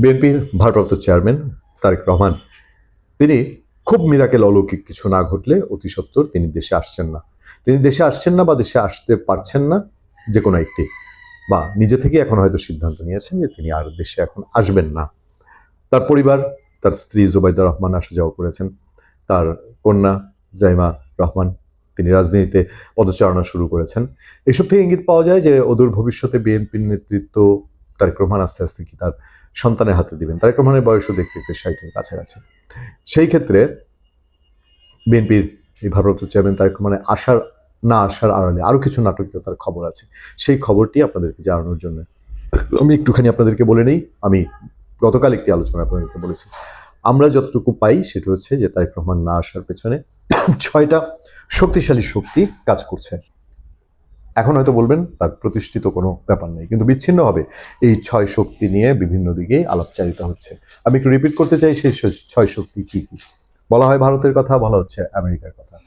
বিএনপির ভারপ্রাপ্ত চেয়ারম্যান তারেক রহমান। তিনি খুব মিরাকেল অলৌকিক কিছু না ঘটলে অতি সত্বর তিনি দেশে আসছেন না। তিনি দেশে আসছেন না বা দেশে আসতে পারছেন না যে কোনো একটি। বা নিজে থেকে এখন হয়তো সিদ্ধান্ত নিয়েছেন যে তিনি আর দেশে এখন আসবেন না। তার পরিবার, তার স্ত্রী জুবাইদা রহমান আসা যাওয়া করেছেন। তার কন্যা জাইমা রহমান তিনি রাজনীতিতে পদচারণা শুরু করেছেন। এসব থেকে ইঙ্গিত পাওয়া যায় যে অদূর ভবিষ্যতে বিএনপির নেতৃত্ব তারেক রহমান আস্তে আস্তে কি তার সন্তানের হাতে দিবেন। তারেক রহমানের বয়সও দেখতে দেখতে ষাটের কাছাকাছি। সেই ক্ষেত্রে বিএনপির এই ভারপ্রাপ্ত চেয়ারম্যান তারেক রহমানের আসার না আসার আড়ালে আরও কিছু নাটকীয়তার খবর আছে। সেই খবরটি আপনাদেরকে জানানোর জন্য আমি একটুখানি আপনাদেরকে বলে নেই, আমি গতকাল একটি আলোচনা আপনাদেরকে বলেছি। আমরা যতটুকু পাই সেটা হচ্ছে যে তারেক রহমান না আসার পেছনে ছয়টা শক্তিশালী শক্তি কাজ করছে। এখন হয়তো বলবেন, তার প্রতিষ্ঠিত কোনো ব্যাপার নেই। কিন্তু বিচ্ছিন্ন হবে। এই ছয় শক্তি নিয়ে বিভিন্ন দিকে আলাপচারিতা হচ্ছে। আমি একটু রিপিট করতে চাই, সেই ছয় শক্তি কি কি? বলা হয় ভারতের কথা, বলা হচ্ছে আমেরিকার কথা।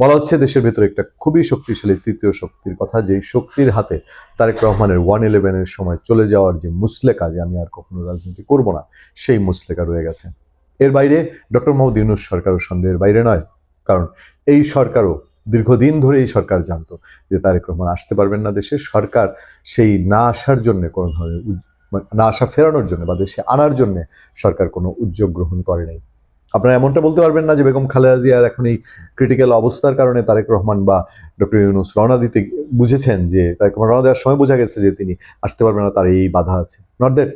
বলা হচ্ছে দেশের ভেতরে একটা খুবই শক্তিশালী তৃতীয় শক্তির কথা, যেই শক্তির হাতে তারেক রহমানের ওয়ান ইলেভেনের সময় চলে যাওয়ার যে মুসলেকা যে আমি আর কখনো রাজনীতি করব না, সেই মুসলেকা রয়ে গেছে। এর বাইরে ডক্টর মোহাম্মদ ইউনুস সরকারও সন্দেহের বাইরে নয়। কারণ এই সরকারও দীর্ঘদিন ধরে এই সরকার জানতো যে তারেক রহমান আসতে পারবেন না দেশে। সরকার সেই না আসার জন্য কোনো ধরনের মানে না আসা ফেরানোর জন্য বা দেশে আনার জন্য সরকার কোনো উদ্যোগ গ্রহণ করে নাই। আপনারা এমনটা বলতে পারবেন না যে বেগম খালেদা জিয়ার এখন এই ক্রিটিক্যাল অবস্থার কারণে তারেক রহমান বা ডক্টর ইউনুস রওনা দিতে বুঝেছেন যে তারেক রহমান রওনা দেওয়ার সময় বোঝা গেছে যে তিনি আসতে পারবেন না, তার এই বাধা আছে। নট দ্যাট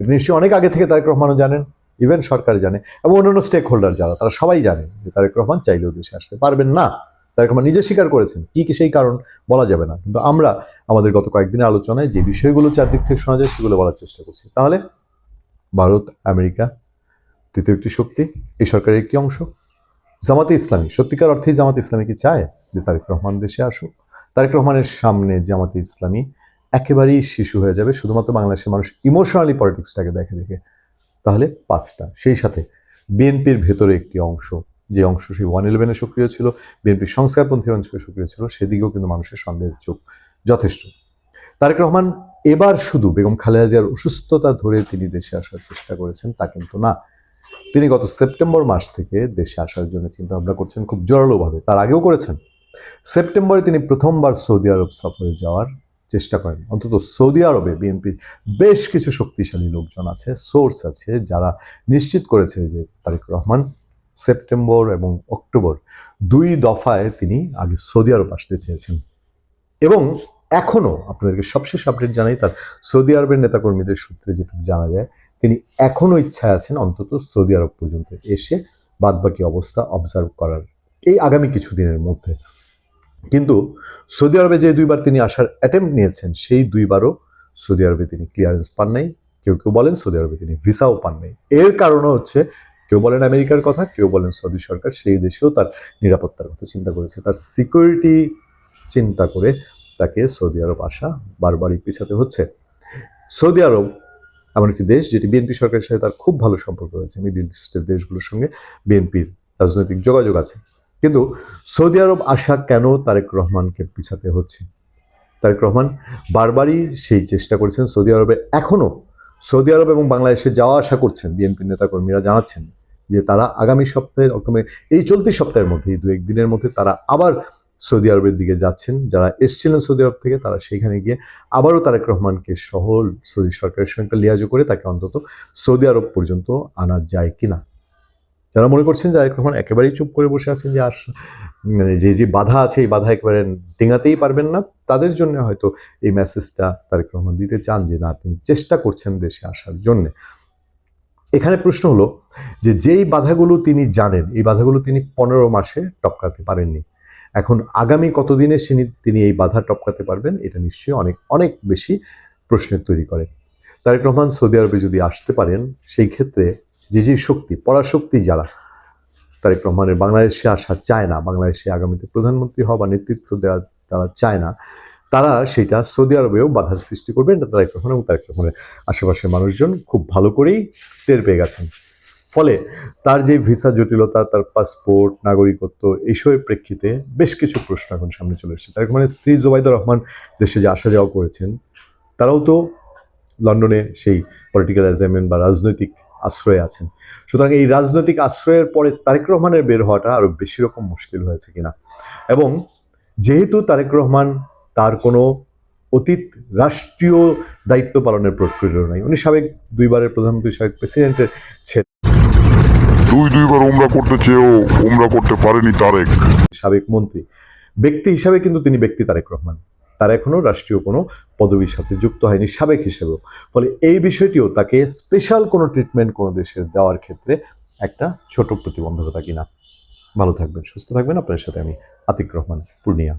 নিশ্চয়ই অনেক আগে থেকে তারেক রহমানও জানেন ইভেন সরকার জানে। এবং অন্যান্য স্টেক হোল্ডার যারা, তারা সবাই জানে যে তারেক রহমান চাইলেও দেশে আসতে পারবেন না। তারেক রহমান নিজে স্বীকার করেছেন, কি কি সেই কারণ বলা যাবে না। কিন্তু আমরা আমাদের গত কয়েকদিনের আলোচনায় যে বিষয়গুলো চারদিক থেকে শোনা যায় সেগুলো বলার চেষ্টা করছি। তাহলে ভারত, আমেরিকা তৃতীয় একটি শক্তি, এই সরকারের একটি অংশ। জামাতে ইসলামী, সত্যিকার অর্থেই জামাতে ইসলামী কি চায় যে তারেক রহমান দেশে আসুক? তারেক রহমানের সামনে জামাতে ইসলামী একেবারেই শিশু হয়ে যাবে, শুধুমাত্র বাংলাদেশের মানুষ ইমোশনালি পলিটিক্সটাকে দেখে দেখে। তাহলে পাঁচটা, সেই সাথে বিএনপির ভেতরে একটি অংশ যে অংশ সেই ওয়ান ইলেভেনে সক্রিয় ছিল, বিএনপির সংস্কারপন্থী অঞ্চলে সক্রিয় ছিল, সেদিকেও কিন্তু মানুষের সন্দেহের চোখ যথেষ্ট। তারেক রহমান এবার শুধু বেগম খালেদা জিয়ার অসুস্থতা ধরে তিনি দেশে আসার চেষ্টা করেছেন, তা কিন্তু না। তিনি গত সেপ্টেম্বর মাস থেকে দেশে আসার জন্য চিন্তা ভাবনা করছেন খুব জোরালোভাবে। তার আগেও করেছেন। সেপ্টেম্বরে তিনি প্রথমবার সৌদি আরব সফরে যাওয়ার চেষ্টা করেন। অন্তত সৌদি আরবে বিএনপির বেশ কিছু শক্তিশালী লোকজন আছে, সোর্স আছে, যারা নিশ্চিত করেছে যে তারেক রহমান সেপ্টেম্বর এবং অক্টোবর দুই দফায় তিনি আগে সৌদি আরব আসতে চেয়েছেন। এবং এখনও আপনাদেরকে সবশেষ আপডেট জানাই, তার সৌদি আরবের নেতাকর্মীদের সূত্রে যেটুকু জানা যায়, তিনি এখনও ইচ্ছায় আছেন অন্তত সৌদি আরব পর্যন্ত এসে বাদবাকি অবস্থা অবজার্ভ করার এই আগামী কিছু দিনের মধ্যে। কিন্তু সৌদি আরবে যে দুইবার তিনি আসার অ্যাটেম্প নিয়েছেন, সেই দুইবারও সৌদি আরবে তিনি ক্লিয়ারেন্স পান নাই। কেউ কেউ বলেন সৌদি আরবে তিনি ভিসাও পান নাই। এর কারণও হচ্ছে কেউ বলেন আমেরিকার কথা, কেউ বলেন সৌদি সরকার, সেই দেশেও তার নিরাপত্তার কথা চিন্তা করেছে। তার সিকিউরিটি চিন্তা করে তাকে সৌদি আরব আসা বারবারই পিছাতে হচ্ছে। সৌদি আরব এমন একটি দেশ যেটি বিএনপি সরকারের সাথে তার খুব ভালো সম্পর্ক রয়েছে। মিডিল ইস্টের দেশগুলোর সঙ্গে বিএনপির রাজনৈতিক যোগাযোগ আছে। কিন্তু সৌদি আরব আসা কেন তারেক রহমানকে পিছাতে হচ্ছে? তারেক রহমান বারবারই সেই চেষ্টা করেছেন সৌদি আরবে। এখনও সৌদি আরব এবং বাংলাদেশে যাওয়া আসা করছেন বিএনপির নেতাকর্মীরা জানাচ্ছেন। যে তারা আগামী সপ্তাহে অক্টোবর, এই চলতি সপ্তাহের মধ্যে দু একদিনের মধ্যে তারা আবার সৌদি আরবের দিকে যাচ্ছেন। যারা এসছিলেন সৌদি আরব থেকে, তারা সেখানে গিয়ে আবারও তারেক রহমানকে সহ সৌদি সরকারের সঙ্গে লিয়াজো করে তাকে অন্তত সৌদি আরব পর্যন্ত আনা যায় কিনা। যারা মনে করছেন তারেক রহমান একেবারেই চুপ করে বসে আছেন যে আস মানে যে যে বাধা আছে, এই বাধা একেবারে ডিঙাতেই পারবেন না, তাদের জন্য হয়তো এই মেসেজটা তারেক রহমান দিতে চান যে, না, তিনি চেষ্টা করছেন দেশে আসার জন্যে। এখানে প্রশ্ন হলো যে যেই বাধাগুলো তিনি জানেন, এই বাধাগুলো তিনি পনেরো মাসে টপকাতে পারেননি। এখন আগামী কতদিনে তিনি তিনি এই বাধা টপকাতে পারবেন, এটা নিশ্চয়ই অনেক অনেক বেশি প্রশ্নের তৈরি করে তারেক রহমান সৌদি আরবে যদি আসতে পারেন, সেই ক্ষেত্রে যে যে শক্তি, পরাশক্তি যারা, তারেক রহমানের বাংলাদেশে আসা চায় না, বাংলাদেশে আগামীতে প্রধানমন্ত্রী হওয়া বা নেতৃত্ব দেওয়া তারা চায় না, তারা সেটা সৌদি আরবেও বাধার সৃষ্টি করবেন তারেক রহমান এবং তারেক রহমানের আশেপাশের মানুষজন খুব ভালো করেই টের পেয়ে গেছেন। ফলে তার যে ভিসা জটিলতা, তার পাসপোর্ট, নাগরিকত্ব এইসবের প্রেক্ষিতে বেশ কিছু প্রশ্ন এখন সামনে চলে এসেছে। তারেক রহমানের স্ত্রী জোবাইদা রহমান দেশে যে আসা যাওয়া করেছেন, তারাও তো লন্ডনে সেই পলিটিক্যাল অ্যাসাইনমেন্ট বা রাজনৈতিক আশ্রয়ে আছেন। সুতরাং এই রাজনৈতিক আশ্রয়ের পরে তারেক রহমানের বের হওয়াটা আরও বেশি রকম মুশকিল হয়েছে কিনা? এবং যেহেতু তারেক রহমান তার কোনো অতীত রাষ্ট্রীয় দায়িত্ব পালনের পোর্টফোলিও নাই। উনি সাবেক দুইবারের প্রধানমন্ত্রী সাবেক প্রেসিডেন্টের ছেলে। দুই দুইবার উমরা করতে চেয়েও উমরা করতে পারেনি তারেক। সাবেক মন্ত্রী। ব্যক্তি হিসাবে কিন্তু তিনি ব্যক্তি তারেক রহমান। তার এখনও রাষ্ট্রীয় কোনো পদবীর সাথে যুক্ত হয়নি সাবেক হিসেবেও। ফলে এই বিষয়টিও তাকে স্পেশাল কোনো ট্রিটমেন্ট কোনো দেশের দেওয়ার ক্ষেত্রে একটা ছোট প্রতিবন্ধকতা কিনা। ভালো থাকবেন সুস্থ থাকবেন। আপনার সাথে আমি আতিক রহমান পূর্ণিয়া।